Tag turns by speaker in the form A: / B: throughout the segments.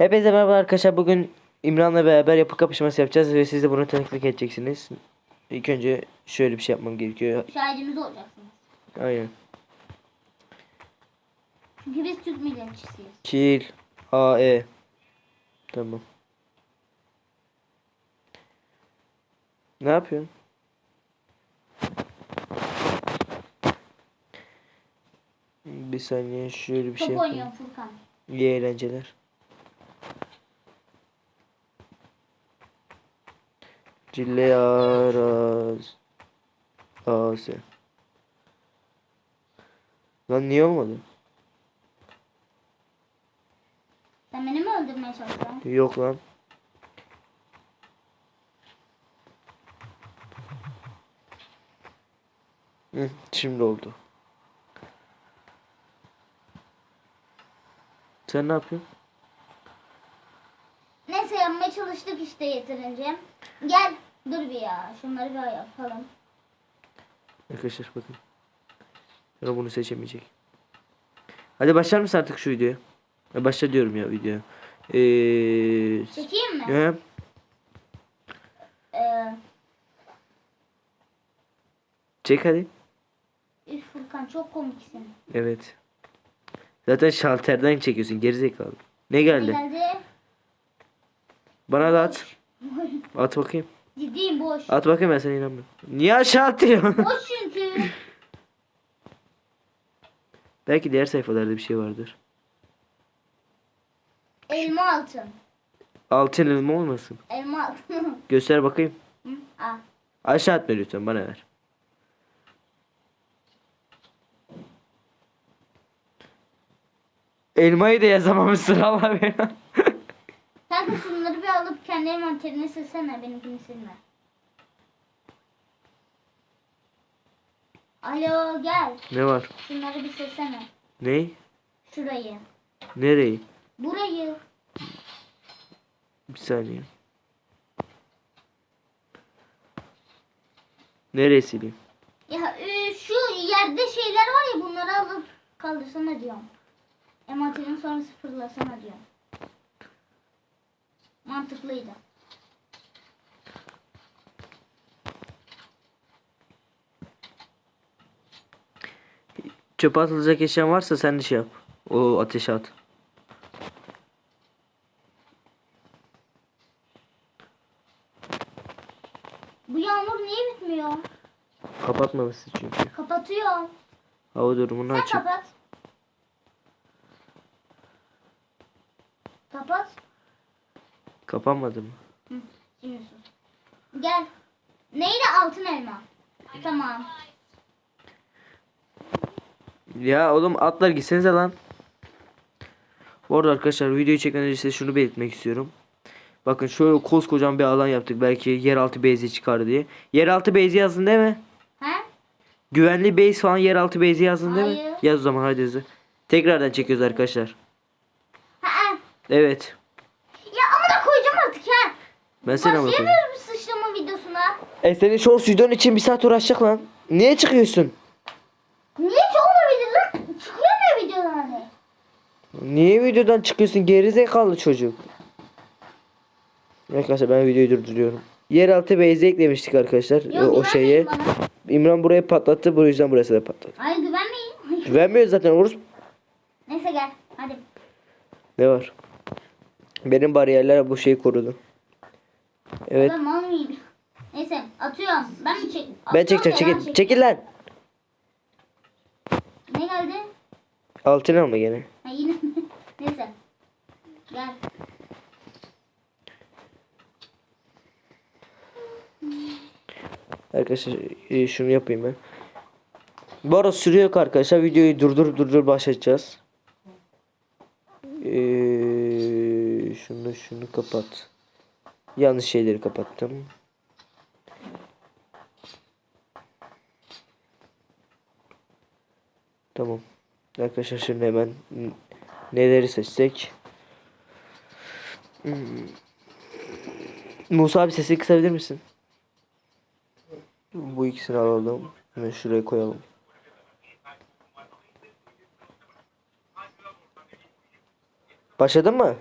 A: Hepinize merhaba arkadaşlar. Bugün İmran'la beraber yapı kapışması yapacağız ve siz de bunu tanıklık edeceksiniz. İlk önce şöyle bir şey yapmam gerekiyor.
B: Şahidimiz olacaksınız.
A: Aynen.
B: Çünkü biz Türk milliyetçisiyiz.
A: Kil A E. Tamam. Ne yapıyorsun? Bir saniye şöyle bir şey
B: Top
A: yapayım.
B: oynuyor Furkan.
A: İyi eğlenceler. Cille Araz Ase Lan niye olmadı?
B: Sen beni mi öldürmeye çalışıyorsun?
A: Yok lan. Hı, şimdi oldu. Sen ne yapıyorsun?
B: Neyse yapmaya çalıştık işte yeterince. Gel dur bir ya. Şunları bir yapalım.
A: Arkadaşlar bakın. Ya bunu seçemeyecek. Hadi başlar mısın artık şu videoya? Ya başla diyorum ya videoya. Ee,
B: Çekeyim mi?
A: he?
B: Ee,
A: çek hadi.
B: üf Furkan çok komiksin.
A: Evet. Zaten şalterden çekiyorsun gerizekalı. Ne geldi?
B: geldi?
A: Bana da at. At bakayım.
B: Ciddiyim boş.
A: At bakayım ben sana inanmıyorum. Niye aşağı atıyorsun?
B: Boş çünkü.
A: Belki diğer sayfalarda bir şey vardır.
B: Elma altın.
A: Altın elma olmasın.
B: Elma altın.
A: Göster bakayım.
B: Hı, Al.
A: Aşağı atma lütfen bana ver. Elmayı da yazamamışsın Allah beni.
B: Kanka şunları bir alıp kendi envanterini silsene. Benimkini silme. Alo gel.
A: ne var?
B: Şunları bir silsene.
A: Ney?
B: Şurayı.
A: Nereyi?
B: Burayı.
A: Bir saniye. Nereye sileyim?
B: Ya e, şu yerde şeyler var ya bunları alıp kaldırsana diyorum. Envanterini sonra sıfırlasana diyorum. Mantıklıydı.
A: Çöpe atılacak eşyan varsa sen de şey yap. O ateşe at.
B: Bu yağmur niye bitmiyor?
A: Kapatmamışsın çünkü.
B: Kapatıyorum.
A: Hava durumunu
B: Sen
A: açıp.
B: kapat. Kapat.
A: Kapanmadı mı?
B: Hı, şimdi sus. Gel. Neydi altın elma? Tamam.
A: Ya oğlum atlar gitsenize lan. Bu arada arkadaşlar videoyu çekmeden önce size şunu belirtmek istiyorum. Bakın şöyle koskocaman bir alan yaptık belki yeraltı base'i çıkar diye. Yeraltı base'i yazdın değil mi?
B: He?
A: Güvenli base falan yeraltı base'i yazdın değil mi?
B: Hayır.
A: Yaz o zaman hadi hızlı. Tekrardan çekiyoruz arkadaşlar.
B: Ha,
A: Evet.
B: ya amına koyacağım artık ha.
A: Ben seni.
B: Başlayamıyoruz bu sıçrama videosuna.
A: E senin shorts videon için bir saat uğraşacak lan. Niye çıkıyorsun?
B: Niye olabilir lan? Çıkıyor mu videodan hani?
A: Niye videodan çıkıyorsun gerizekalı çocuk? Arkadaşlar ben videoyu durduruyorum. Yeraltı base'i eklemiştik arkadaşlar.
B: Yok,
A: o, o
B: güvenmeyin
A: şeyi.
B: bana.
A: İmran burayı patlattı. Bu yüzden burası da patladı.
B: Hayır güvenmeyin.
A: Güvenmiyoruz zaten Urus.
B: Neyse gel. Hadi.
A: Ne var? Benim bariyerler bu şeyi korudu. Evet.
B: Mal mıyım? Neyse atıyorum. Ben mi çek?
A: Ben çekeceğim. Çekil. Çekil lan.
B: Ne geldi?
A: Altın alma gene.
B: Ha yine. Neyse. Gel.
A: Arkadaşlar e, şunu yapayım ben. Bu arada süre yok arkadaşlar. Videoyu durdur durdur başlatacağız. Ee, şunu şunu kapat. Yanlış şeyleri kapattım. Tamam. Arkadaşlar şimdi hemen neleri seçsek. Hmm. Musa abi sesini kısabilir misin? Bu ikisini alalım. Hemen şuraya koyalım. Başladın mı?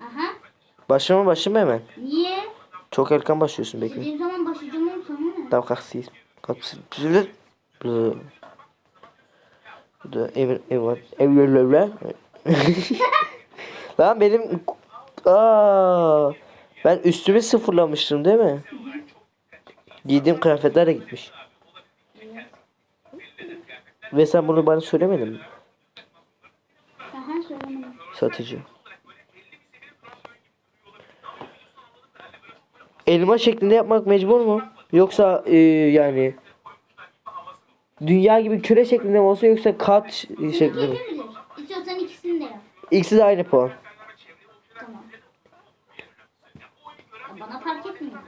B: Aha.
C: Başlama başlama hemen.
B: Niye?
C: Çok erken başlıyorsun bekle.
B: Dediğim zaman başlayacağım oğlum sana ne?
C: Tamam kalk sil. Kalk sil. Bu da ev ev evlerle. Lan benim aa ben üstümü sıfırlamıştım değil mi? Giydiğim kıyafetler de gitmiş. Ve sen bunu bana söylemedin mi? Satıcı. Elma şeklinde yapmak mecbur mu? Yoksa e, yani dünya gibi küre şeklinde mi olsun yoksa kat şeklinde mi?
B: İstiyorsan ikisini de yap.
C: İkisi de aynı puan.
B: Tamam. Ya Bana fark etmiyor.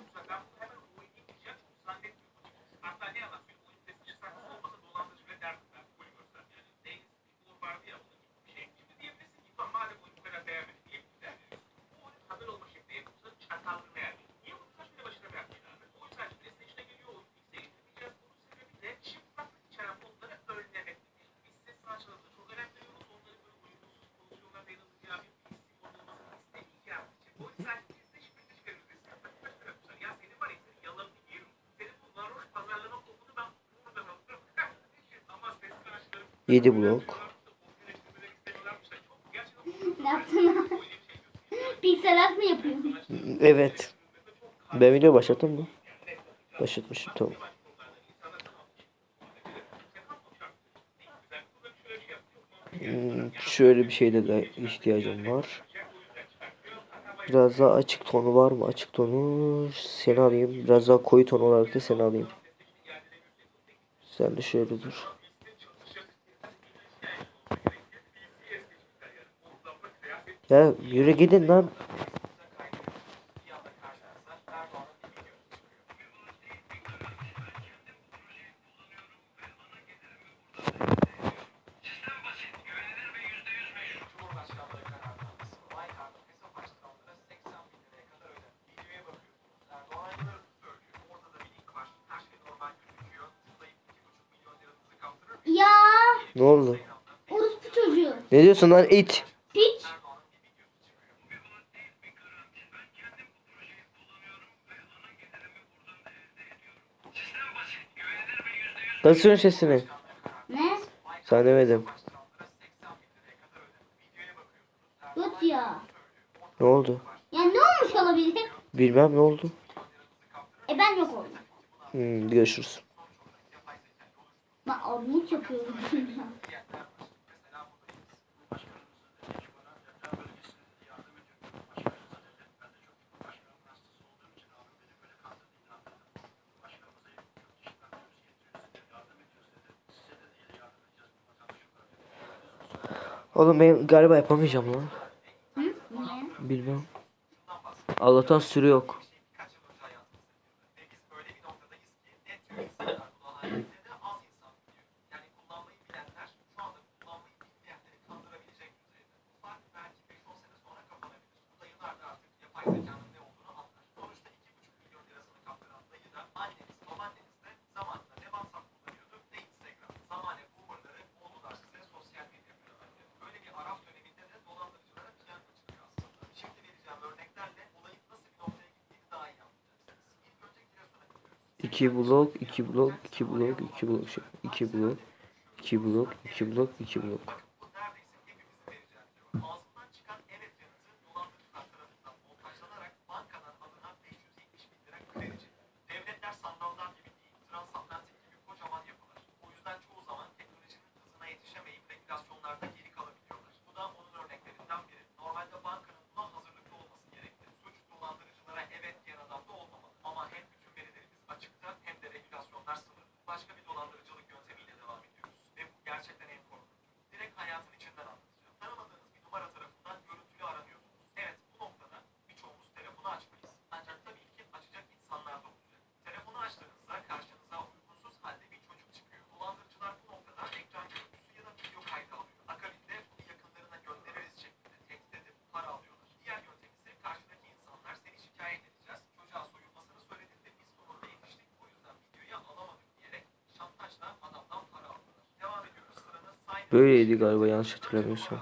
C: Yedi blok.
B: Ne yaptın? Piksel art mı yapıyorsun?
C: Evet. Ben video başlattım mı? Başlatmışım tamam. Hmm, Şöyle bir şeyde de ihtiyacım var. Biraz daha açık tonu var mı? Açık tonu seni alayım. Biraz daha koyu ton olarak da seni alayım. Sen de şöyle dur. Ya yürü gidin lan.
B: Ya
C: Ne oldu?
B: orospu çocuğu.
C: Ne diyorsun lan it? Basıyorsun sesini.
B: Ne?
C: Sana demedim.
B: Göt ya.
C: Ne oldu?
B: Ya ne olmuş olabilir?
C: Bilmem ne oldu.
B: E ben yok oldum.
C: Hmm, görüşürüz.
B: Ben armut yapıyorum.
C: Oğlum ben galiba yapamayacağım lan.
B: Hı?
C: Bilmem. Allah'tan sürü yok. İki blok, iki blok, iki blok, iki blok, şey, iki blok, iki blok, iki blok, iki blok. Böyleydi galiba yanlış hatırlamıyorsam.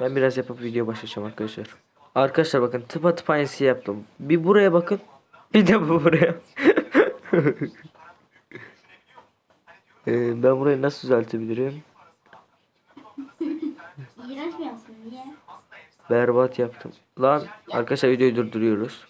C: Ben biraz yapıp video başlayacağım arkadaşlar.
A: Arkadaşlar bakın tıpa tıpa aynısı yaptım. Bir buraya bakın. Bir de bu buraya. Ee, ben burayı nasıl düzeltebilirim?
B: İğrenç mi yapsın? Niye?
A: Berbat yaptım. Lan arkadaşlar videoyu durduruyoruz.